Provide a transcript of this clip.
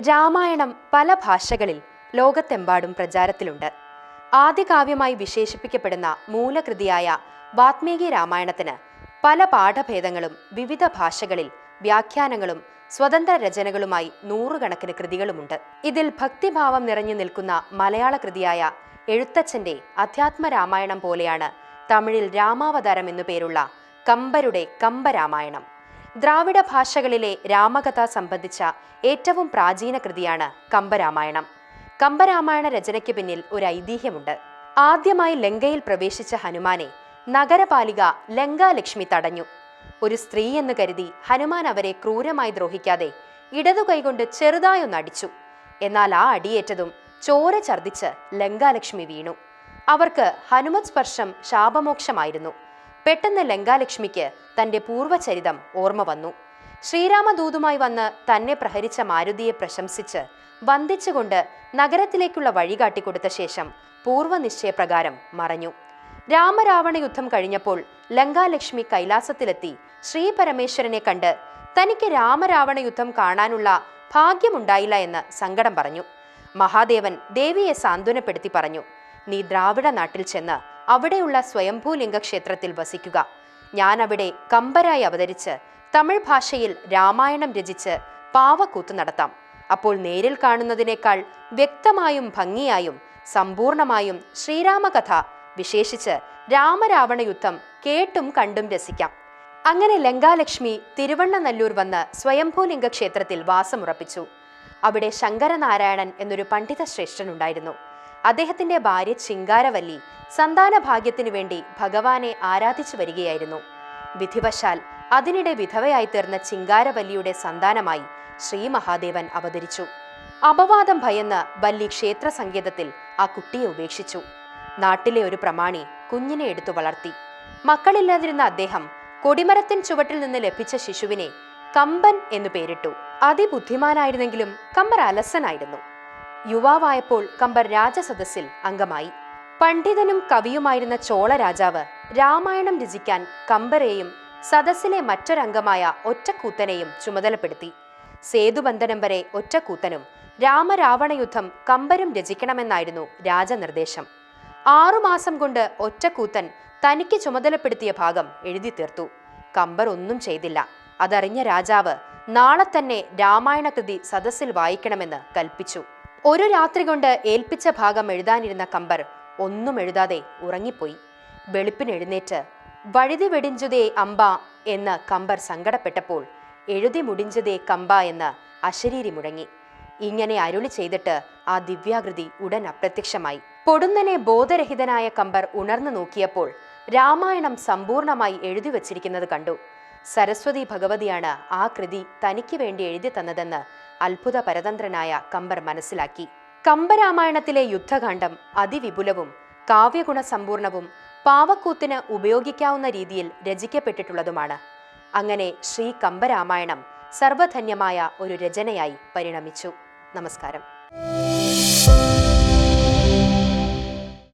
രാമായണം പല ഭാഷകളിൽ ലോകത്തെമ്പാടും പ്രചാരത്തിലുണ്ട്. ആദ്യകാവ്യമായി വിശേഷിപ്പിക്കപ്പെടുന്ന മൂലകൃതിയായ വാത്മീകി രാമായണത്തിന് പല പാഠഭേദങ്ങളും വിവിധ ഭാഷകളിൽ വ്യാഖ്യാനങ്ങളും സ്വതന്ത്ര രചനകളുമായി നൂറുകണക്കിന് കൃതികളുമുണ്ട്. ഇതിൽ ഭക്തിഭാവം നിറഞ്ഞു നിൽക്കുന്ന മലയാള കൃതിയായ എഴുത്തച്ഛന്റെ അധ്യാത്മ രാമായണം പോലെയാണ് തമിഴിൽ രാമാവതാരം എന്നു പേരുള്ള കമ്പരുടെ കമ്പരാമായണം. ദ്രാവിഡ ഭാഷകളിലെ രാമകഥ സംബന്ധിച്ച ഏറ്റവും പ്രാചീന കൃതിയാണ് കമ്പരാമായണം. കമ്പരാമായണ രചനയ്ക്ക് പിന്നിൽ ഒരു ഐതിഹ്യമുണ്ട്. ആദ്യമായി ലങ്കയിൽ പ്രവേശിച്ച ഹനുമാനെ നഗരപാലിക ലങ്കാലക്ഷ്മി തടഞ്ഞു. ഒരു സ്ത്രീ എന്ന് കരുതി ഹനുമാൻ അവരെ ക്രൂരമായി ദ്രോഹിക്കാതെ ഇടതു കൈകൊണ്ട് ചെറുതായൊന്ന് അടിച്ചു. എന്നാൽ ആ അടിയേറ്റതും ചോര ഛർദിച്ച് ലങ്കാലക്ഷ്മി വീണു. അവർക്ക് ഹനുമത് സ്പർശം ശാപമോക്ഷമായിരുന്നു. പെട്ടെന്ന് ലങ്കാലക്ഷ്മിക്ക് തന്റെ പൂർവചരിതം ഓർമ്മ വന്നു. ശ്രീരാമദൂതുമായി വന്ന് തന്നെ പ്രഹരിച്ച മാരുതിയെ പ്രശംസിച്ച് വന്ദിച്ചുകൊണ്ട് നഗരത്തിലേക്കുള്ള വഴി കാട്ടിക്കൊടുത്ത ശേഷം പൂർവനിശ്ചയപ്രകാരം മറഞ്ഞു. രാമരാവണ യുദ്ധം കഴിഞ്ഞപ്പോൾ ലങ്കാലക്ഷ്മി കൈലാസത്തിലെത്തി ശ്രീ പരമേശ്വരനെ കണ്ട് തനിക്ക് രാമരാവണ യുദ്ധം കാണാനുള്ള ഭാഗ്യമുണ്ടായില്ല എന്ന് സങ്കടം പറഞ്ഞു. മഹാദേവൻ ദേവിയെ സാന്ത്വനപ്പെടുത്തി പറഞ്ഞു നീ ദ്രാവിഡ നാട്ടിൽ ചെന്ന് അവിടെയുള്ള സ്വയംഭൂലിംഗ ക്ഷേത്രത്തിൽ വസിക്കുക. ഞാൻ അവിടെ കമ്പരായി അവതരിച്ച് തമിഴ് ഭാഷയിൽ രാമായണം രചിച്ച് പാവക്കൂത്ത് നടത്താം. അപ്പോൾ നേരിൽ കാണുന്നതിനേക്കാൾ വ്യക്തമായും ഭംഗിയായും സമ്പൂർണമായും ശ്രീരാമകഥ വിശേഷിച്ച് രാമരാവണ യുദ്ധം കേട്ടും കണ്ടും രസിക്കാം. അങ്ങനെ ലങ്കാലക്ഷ്മി തിരുവണ്ണനല്ലൂർ വന്ന് സ്വയംഭൂലിംഗ ക്ഷേത്രത്തിൽ വാസമുറപ്പിച്ചു. അവിടെ ശങ്കരനാരായണൻ എന്നൊരു പണ്ഡിത ശ്രേഷ്ഠനുണ്ടായിരുന്നു അദ്ദേഹത്തിന്റെ ഭാര്യ ചിങ്കാരവല്ലി സന്താന ഭാഗ്യത്തിനു വേണ്ടി ഭഗവാനെ ആരാധിച്ചു വരികയായിരുന്നു. വിധിവശാൽ അതിനിടെ വിധവയായി തീർന്ന ചിങ്കാരവല്ലിയുടെ സന്താനമായി ശ്രീ മഹാദേവൻ അവതരിച്ചു. അപവാദം ഭയന്ന് വല്ലി ക്ഷേത്ര സങ്കേതത്തിൽ ആ കുട്ടിയെ ഉപേക്ഷിച്ചു. നാട്ടിലെ ഒരു പ്രമാണി കുഞ്ഞിനെ എടുത്തു വളർത്തി. മക്കളില്ലാതിരുന്ന അദ്ദേഹം കൊടിമരത്തിൻ ചുവട്ടിൽ നിന്ന് ലഭിച്ച ശിശുവിനെ കമ്പൻ എന്നു പേരിട്ടു. അതിബുദ്ധിമാനായിരുന്നെങ്കിലും കമ്പർ അലസനായിരുന്നു. യുവാവായപ്പോൾ കമ്പർ രാജസദസ്സിൽ അംഗമായി. പണ്ഡിതനും കവിയുമായിരുന്ന ചോള രാജാവ് രാമായണം രചിക്കാൻ കമ്പരെയും സദസ്സിലെ മറ്റൊരംഗമായ ഒറ്റക്കൂത്തനെയും ചുമതലപ്പെടുത്തി. സേതുബന്ധനം വരെ ഒറ്റക്കൂത്തനും രാമരാവണ യുദ്ധം കമ്പരും രചിക്കണമെന്നായിരുന്നു രാജനിർദ്ദേശം. ആറുമാസം കൊണ്ട് ഒറ്റക്കൂത്തൻ തനിക്ക് ചുമതലപ്പെടുത്തിയ ഭാഗം എഴുതി തീർത്തു. കമ്പർ ഒന്നും ചെയ്തില്ല. അതറിഞ്ഞ രാജാവ് നാളെ തന്നെ രാമായണ കൃതി സദസ്സിൽ വായിക്കണമെന്ന് കൽപ്പിച്ചു. ഒരു രാത്രി കൊണ്ട് ഏൽപ്പിച്ച ഭാഗം എഴുതാനിരുന്ന കമ്പർ ഒന്നും എഴുതാതെ ഉറങ്ങിപ്പോയി. വെളുപ്പിന് എഴുന്നേറ്റ് വഴുതി വെടിഞ്ചുതേ അമ്പ എന്ന് കമ്പർ സങ്കടപ്പെട്ടപ്പോൾ എഴുതി മുടിഞ്ചതേ കമ്പ എന്ന് അശരീരി മുഴങ്ങി. ഇങ്ങനെ അരുളി ചെയ്തിട്ട് ആ ദിവ്യാകൃതി ഉടൻ അപ്രത്യക്ഷമായി. പൊടുന്നനെ ബോധരഹിതനായ കമ്പർ ഉണർന്നു നോക്കിയപ്പോൾ രാമായണം സമ്പൂർണമായി എഴുതി വച്ചിരിക്കുന്നത് കണ്ടു. സരസ്വതി ഭഗവതിയാണ് ആ കൃതി തനിക്ക് വേണ്ടി എഴുതി തന്നതെന്ന് അത്ഭുത പരതന്ത്രനായ കമ്പർ മനസ്സിലാക്കി. കമ്പരാമായണത്തിലെ യുദ്ധകാന്ഡം അതിവിപുലവും കാവ്യഗുണസമ്പൂർണവും പാവക്കൂത്തിന് ഉപയോഗിക്കാവുന്ന രീതിയിൽ രചിക്കപ്പെട്ടിട്ടുള്ളതുമാണ്. അങ്ങനെ ശ്രീ കമ്പരാമായണം സർവധന്യമായ ഒരു രചനയായി പരിണമിച്ചു. നമസ്കാരം.